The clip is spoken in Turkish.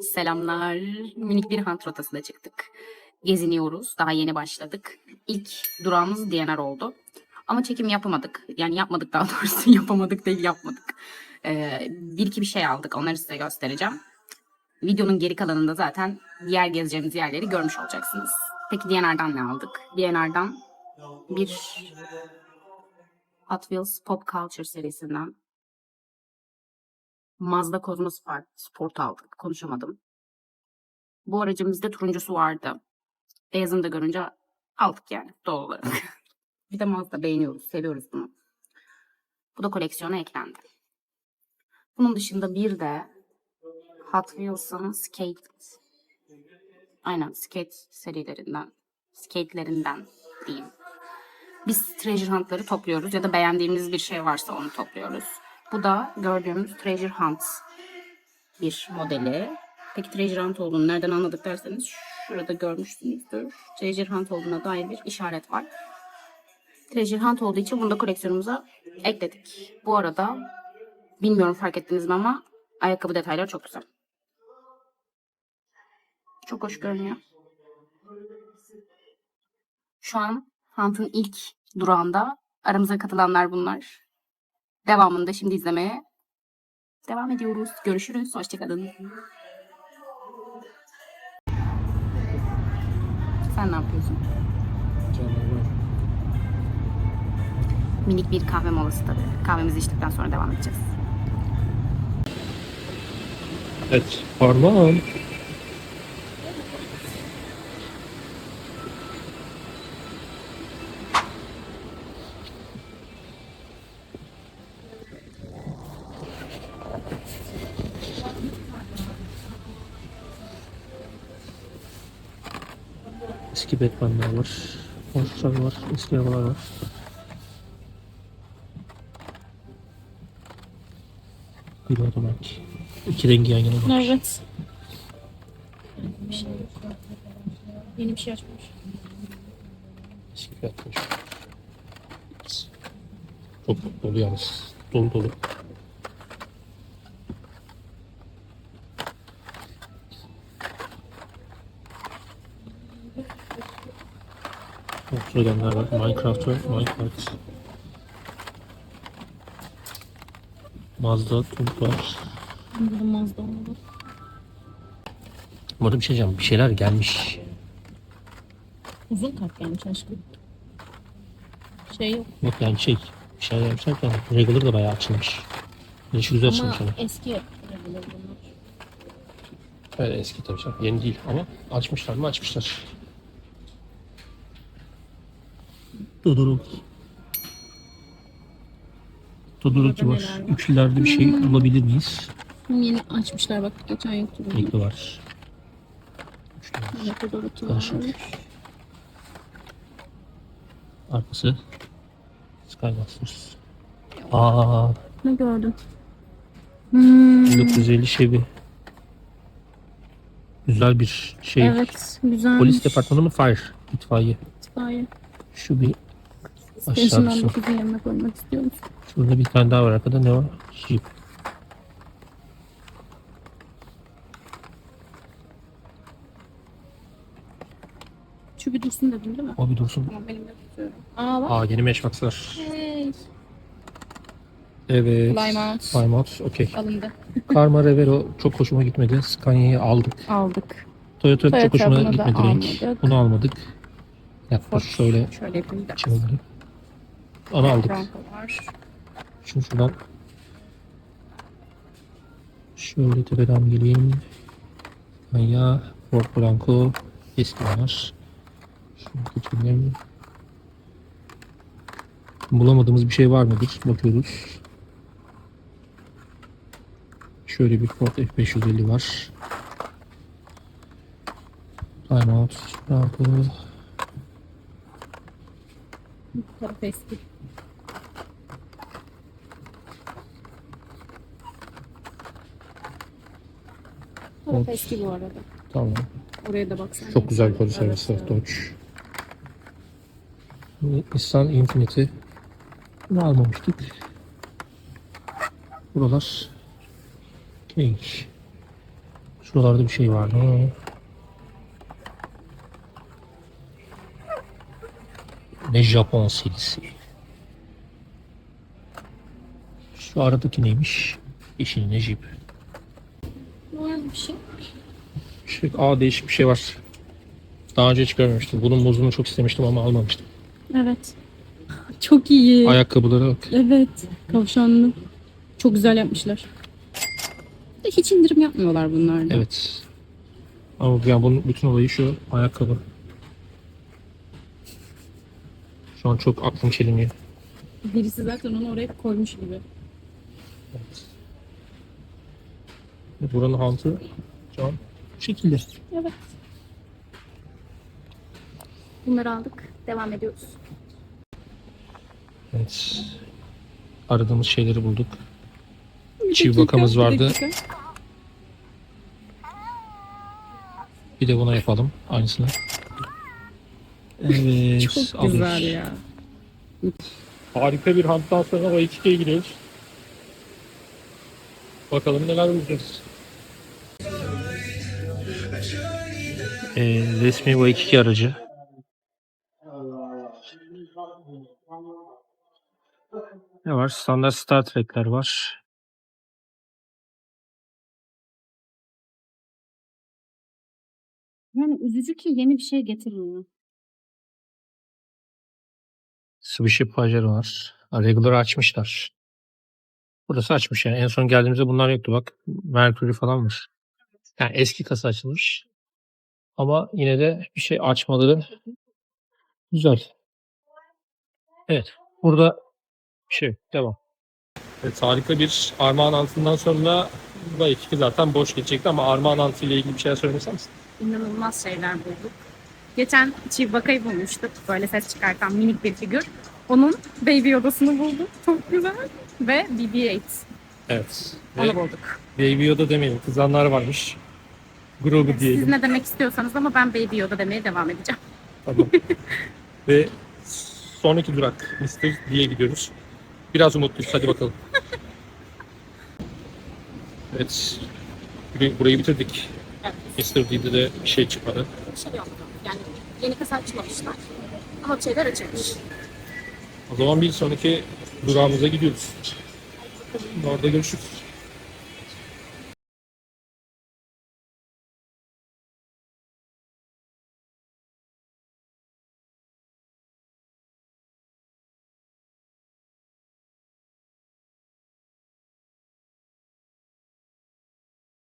Selamlar. Minik bir hunt rotasına çıktık. Geziniyoruz. Daha yeni başladık. İlk durağımız DNR oldu. Ama çekim yapamadık. Yani yapmadık daha doğrusu. yapamadık değil yapmadık. Ee, bir iki bir şey aldık. Onları size göstereceğim. Videonun geri kalanında zaten diğer gezeceğimiz yerleri görmüş olacaksınız. Peki DNR'dan ne aldık? DNR'dan bir Hot Wheels Pop Culture serisinden Mazda Sport, Sport aldık. Konuşamadım. Bu aracımızda turuncusu vardı. Beyazını da görünce aldık yani doğal olarak. bir de Mazda beğeniyoruz, seviyoruz bunu. Bu da koleksiyona eklendi. Bunun dışında bir de Hot Wheels'ın Skate aynen skate serilerinden skate'lerinden diyeyim. Biz treasure hunt'ları topluyoruz ya da beğendiğimiz bir şey varsa onu topluyoruz. Bu da gördüğümüz treasure hunt bir modeli. Peki treasure hunt olduğunu nereden anladık derseniz şurada görmüşsünüzdür. Treasure hunt olduğuna dair bir işaret var. Treasure hunt olduğu için bunu da koleksiyonumuza ekledik. Bu arada bilmiyorum fark ettiniz mi ama ayakkabı detayları çok güzel. Çok hoş görünüyor. Şu an Hunt'ın ilk durağında aramıza katılanlar bunlar. Devamını da şimdi izlemeye devam ediyoruz. Görüşürüz. Hoşçakalın. Sen ne yapıyorsun? Minik bir kahve molası tabii. Kahvemizi içtikten sonra devam edeceğiz. Evet, parmağım. Eski Batman'ler var. Monster var. Eski arabalar var. Bir otomatik. İki rengi yan yana var. Evet. Bir şey yok. Yeni bir şey açmış. Eski fiyatmış. Çok dolu yalnız. Dolu dolu. Edenler var. Minecraft var. Minecraft. Mazda, Tunç var. Burada Mazda olmadı. Bu arada bir şey diyeceğim. Bir şeyler gelmiş. Uzun kart gelmiş aşkım. Şey yok. Yok yani şey. Bir şeyler gelmiş derken regular da bayağı açılmış. Gelişi güzel Ama açılmış hani. eski regular bunlar. Evet eski tabii canım. Yeni değil ama açmışlar mı açmışlar. Todorok. Todoroki Burada var. var? Üçlülerde bir şey bulabilir miyiz? Yeni açmışlar bak geçen yoktu. Ekli var. Üçlü var. Bakıyor. Karışık. Arkası. Skymasters. Aa, Ne gördüm? Hmm, 1950 Chevy. Güzel bir şey. evet güzel. Polis departmanı mı? Fire. İtfaiye. İtfaiye. Şu bir aşağı Stajından kısmı. 9'un yanına koymak istiyor musun? Şurada bir tane daha var arkada. Ne var? Jeep. Şu bir dursun dedim değil mi? O bir dursun. Tamam benim de tutuyorum. Aa bak. Aa yeni Matchbox'lar. Hey. Evet. Plymouth. Plymouth. Okey. Alındı. Karma Revero çok hoşuma gitmedi. Scania'yı aldık. Aldık. Toyota, Toyota çok hoşuma bunu da gitmedi renk. almadık. Bunu almadık. Ford. şöyle Şöyle yapayım da. Onu aldık. Şimdi şuradan şöyle tepeden geleyim. Scania, Ford Bronco, eski var. Şunu geçelim. Bulamadığımız bir şey var mıdır? Bakıyoruz. Şöyle bir Ford F550 var. Timeout, Bronco, Taraf eski. Bu arada. tamam. Oraya da baksana. Çok güzel bir polis Evet. Dodge. Nissan Infiniti. Bunu almamıştık. Buralar Cage. Şuralarda bir şey vardı. Hı. Ne Japon serisi. Şu aradaki neymiş? Yeşil ne jip. Var bir şey. Aa değişik bir şey var. Daha önce hiç görmemiştim. Bunun muzunu çok istemiştim ama almamıştım. Evet. Çok iyi. Ayakkabılara bak. Evet. Kavşağını çok güzel yapmışlar. De hiç indirim yapmıyorlar bunlarda. Evet. Ama yani bunun bütün olayı şu ayakkabı. Şu an çok aklım çeliniyor. Birisi zaten onu oraya koymuş gibi. Evet. Buranın hantı şu an bu şekilde. Evet. Bunları aldık. Devam ediyoruz. Evet. Aradığımız şeyleri bulduk. Bir Çivi bakamız vardı. Bir de buna yapalım aynısını. Evet. Çok alıyoruz. güzel ya. Harika bir hanttan sonra Waikiki'ye gidiyoruz. Bakalım neler bulacağız. Ee, resmi Waikiki aracı. Ne var? Standart Star Trek'ler var. Yani üzücü ki yeni bir şey getirmiyor. Swish'i Pajero var. Regular açmışlar. Burası açmış yani. En son geldiğimizde bunlar yoktu bak. Mercury falan var. Yani eski kasa açılmış. Ama yine de bir şey açmaları güzel. Evet. Burada bir şey. Devam. Evet, harika bir armağan altından sonra bu iki zaten boş geçecekti ama armağan altı ile ilgili bir şeyler söylemek misin? İnanılmaz şeyler bulduk. Geçen Chewbacca'yı bulmuştuk. Böyle ses çıkartan minik bir figür. Onun Baby Yoda'sını bulduk. Çok güzel. Ve BB-8. Evet. Ve Onu bulduk. Baby Yoda demeyelim. Kızanlar varmış. Grogu Siz diyelim. ne demek istiyorsanız ama ben Baby Yoda demeye devam edeceğim. Tamam. Ve sonraki durak Mr. D'ye gidiyoruz. Biraz umutluyuz. Hadi bakalım. Evet. Burayı bitirdik. Mr. D'de de bir şey çıkmadı. Bir şey yok. Yani yeni kasa açmamışlar. Ama şeyler açılmış. O zaman bir sonraki durağımıza gidiyoruz. Orada görüşürüz.